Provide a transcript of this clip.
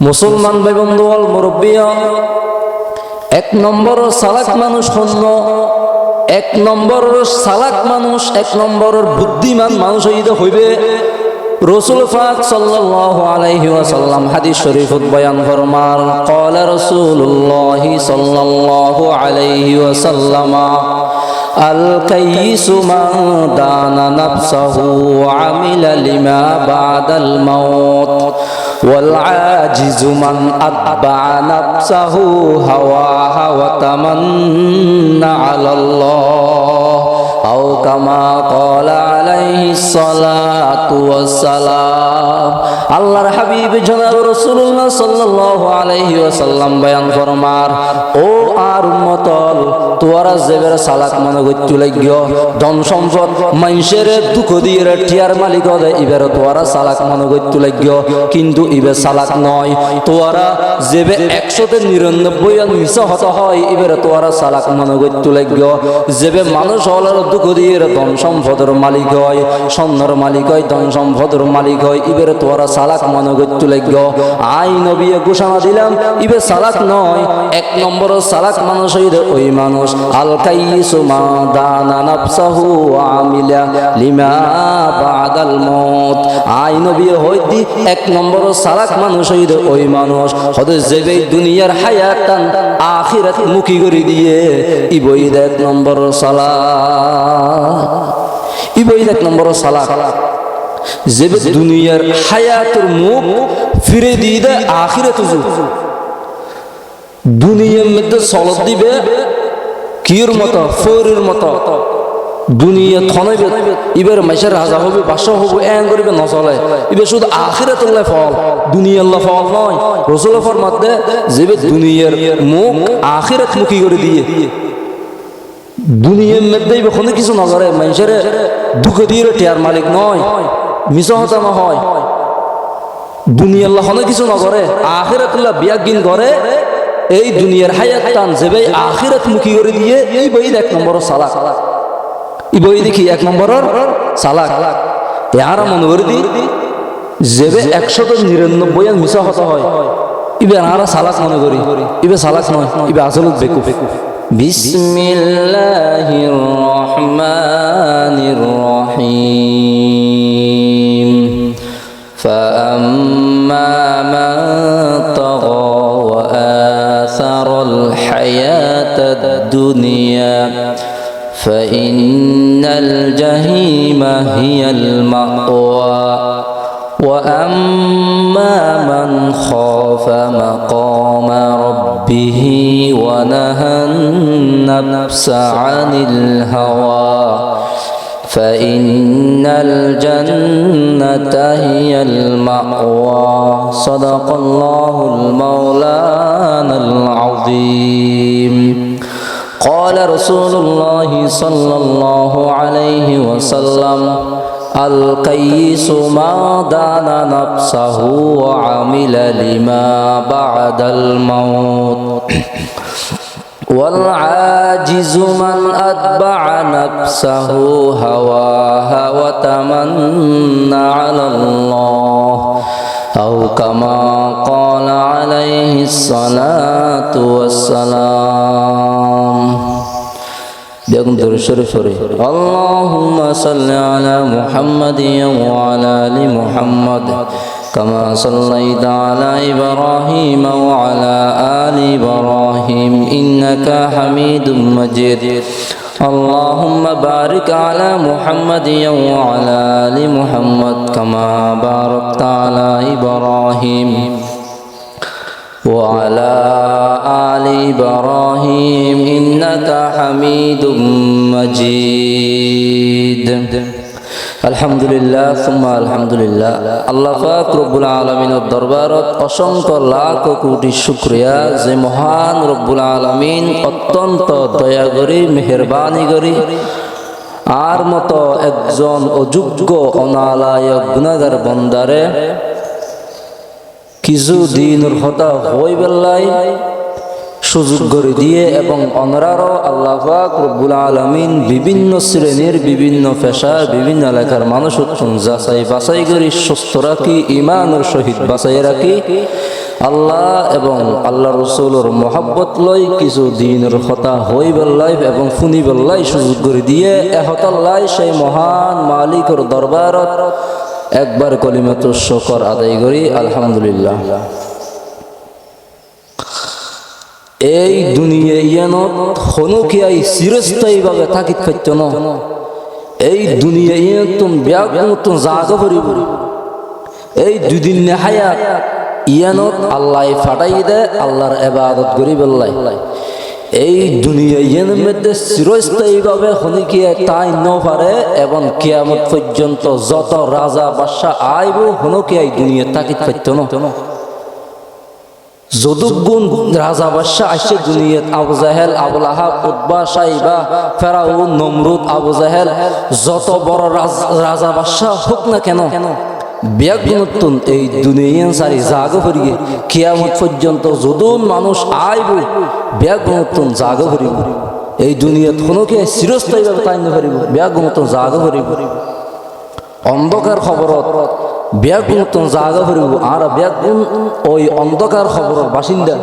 মুসলমান বেগন্দল মুরব্বিয়া, এক নম্বর সালাক মানুষ হন্য এক নম্বর সালাক মানুষ, এক নম্বর বুদ্ধিমান মানুষ হইবে। রসুল ফাক সাল্লাল্লাহু আলাইহি ওয়াসাল্লাম হাদিস শরীফত বয়ান ফরমান ক্বালা রাসূলুল্লাহ সাল্লাল্লাহু আলাইহি ওয়াসাল্লাম আল কাইসু মান দানা নাফসাহু ওয়া আমিলা লিমা والعاجز من أتبع نفسه هواها وتمنى على الله. أو كما قال عليه الصلاة والسلام আল্লাহর হাবিব জনাব রাসূলুল্লাহ সাল্লাল্লাহু আলাইহি ওয়াসাল্লাম বয়ান ফরমার ও আর উম্মতল তোরা জেবের সালাক মনে গইতু লাগিয় ধন সম্পদ মাইশের দুঃখ দিয়ে টিয়ার মালিক দে ইবের তোরা সালাক মনে গইতু লাগিয় কিন্তু ইবে সালাক নয় তোরা জেবে একশোতে নিরানব্বই আর মিশা হত হয় ইবের তোরা সালাক মনে গইতু লাগিয় জেবে মানুষ হলার দুঃখ দিয়ে ধন সম্পদের মালিক হয়, স্বর্ণর মালিক হয়, ধন সম্পদের মালিক হয়, ইবের তোরা সালাক মনে গইতু লাগিয় আই নবী ঘোষণা দিলাম, ইবে সালাক নয়, এক নম্বর সালাক মানুষ হইলে ওই মানুষ, আল কাইসু মা দানা নাফসাহু আমিলা লিমা বাদাল মত। আই নবী হইতি এক নম্বর সালাক মানুষ হইলে ওই মানুষ হতে যেবে দুনিয়ার হায়াতান আখিরাত মুখী করে দিয়ে ইবই এক নম্বর সালাক। ইবই এক নম্বর সালাক যেবে দুনিয়ার হায়াতের মুখ ফিরে দিয়ে দেয়, আখিরাত দুনিয়ার মধ্যে সলত দিবে কির মতো ফৌরের মতো। দুনিয়া থনাইবে ইবার মাইসের রাজা হবে বাসা হবে এন করিবে নচলে ইবে শুধু আখিরে তোলে ফল দুনিয়ার ফল নয়। রসুল ফরমাতে যেবে দুনিয়ার মুখ আখিরাত মুখী করে দিয়ে দুনিয়ার মধ্যে ইবে কোনো কিছু নজরে মাইসের দুঃখ দিয়ে টিয়ার মালিক নয় মিশ হতামা হয় দুনিয়ার হনে কিছু নগরে আখিরাতুল্লাহ বিয়াগিন করে, এই দুনিয়ার হায়াত টান যেবে আখিরাত মুখী করে দিয়ে এই বই এক নম্বর সালাক। এই বই দেখি এক নম্বরের সালাক। আর মনে করে দি যেবে একশত নিরানব্বই আর মিশা হতা হয়। ইবে আর সালাক মনে করি, ইবে সালাক নয়, ইবে আসল بسم الله الرحمن الرحيم فأما من طغى وآثر الحياة الدنيا فإن الجحيم هي المأوى وأما من خاف مقام ربه ونهى النفس عن الهوى فإن الجنة هي المأوى صدق الله المولانا العظيم قال رسول الله صلى الله عليه وسلم القيس ما دان نفسه وعمل لما بعد الموت. والعاجز من أتبع نفسه هواها وتمنى على الله. أو كما قال عليه الصلاة والسلام. দেখুন ধরে সরে সরে আল্লাহুম্মা সাল্লি আলা মুহাম্মাদ ওয়া আলা আলি মুহাম্মাদ কামা সাল্লাইতা আলা ইব্রাহিম ওয়া আলা আলি ইব্রাহিম ইন্নাকা হামিদুম মাজিদ اللهم بارك على محمد وعلى ال محمد كما باركت على إبراهيم وعلى ال إبراهيم حميد مجيد আলহামদুলিল্লাহ সুম্মা আলহামদুলিল্লাহ আল্লাহ পাক রব্বুল আলমিনের দরবারত অসংখ্য লাখ কোটি শুক্রিয়া যে মহান রব্বুল আলমিন অত্যন্ত দয়া করি মেহরবানি করি আর মতো একজন অযোগ্য অনালায়ক গুণাগার বন্দারে কিছু দিনের হতা হই বেল্লাই সুযোগ করে দিয়ে এবং অনরারও আল্লাহ পাক রব্বুল আলমিন বিভিন্ন শ্রেণির বিভিন্ন পেশা বিভিন্ন এলাকার মানুষ যাচাই বাছাই করি, সুস্থ রাখি ইমানের সহিত বাছাই রাখি। আল্লাহ এবং আল্লাহ রসুলের মহাব্বত লই কিছু দিনের কথা হই বেল্লাই এবং ফুনি বেল্লাই সুযোগ করে দিয়ে এহতাল্লাই সেই মহান মালিকর দরবারত একবার কলিমাত শকর আদায় করি। আলহামদুলিল্লাহ। এই দুনিয়া ইয়ানত হনুকিয়াই চিরস্থায়ীভাবে থাকিত পাইত ন। এই দুনিয়া ইয়ানত তুমি ব্যাগ মতন জাগা ভরিব। এই দুদিন নেহায়াত ইয়ানত আল্লাহ ফাটাই দে, আল্লাহর এবাদত করি বেল্লাই এই দুনিয়া ইয়ানের মধ্যে চিরস্থায়ীভাবে হনিকিয়া তাই ন এবং কিয়ামত পর্যন্ত যত রাজা বাদশাহ আইব হনকিয়াই দুনিয়া থাকিত পাইত না। যদুগুণ রাজা বাদশাহ আসছে দুনিয়াত আবু জাহেল আবুল আহাব উদ্বা সাইবা, ফেরাউন, নমরুদ, আবু জাহেল, যত বড় রাজ- বাদশাহ হোক না কেন ব্যাগ নতুন এই দুনিয়ান সারি জাগ ভরিয়ে কিয়ামত পর্যন্ত যদুন মানুষ আইব ব্যাগ নতুন জাগ ভরিব। এই দুনিয়াত কোনো কে চিরস্থায়ীভাবে তাই নভরিব ব্যাগ নতুন জাগ ভরিব। অন্ধকার খবরত ব্যাগুণ জাগা ভরিব আর ব্যাগুণ ওই অন্ধকার খবরের বাসিন্দা।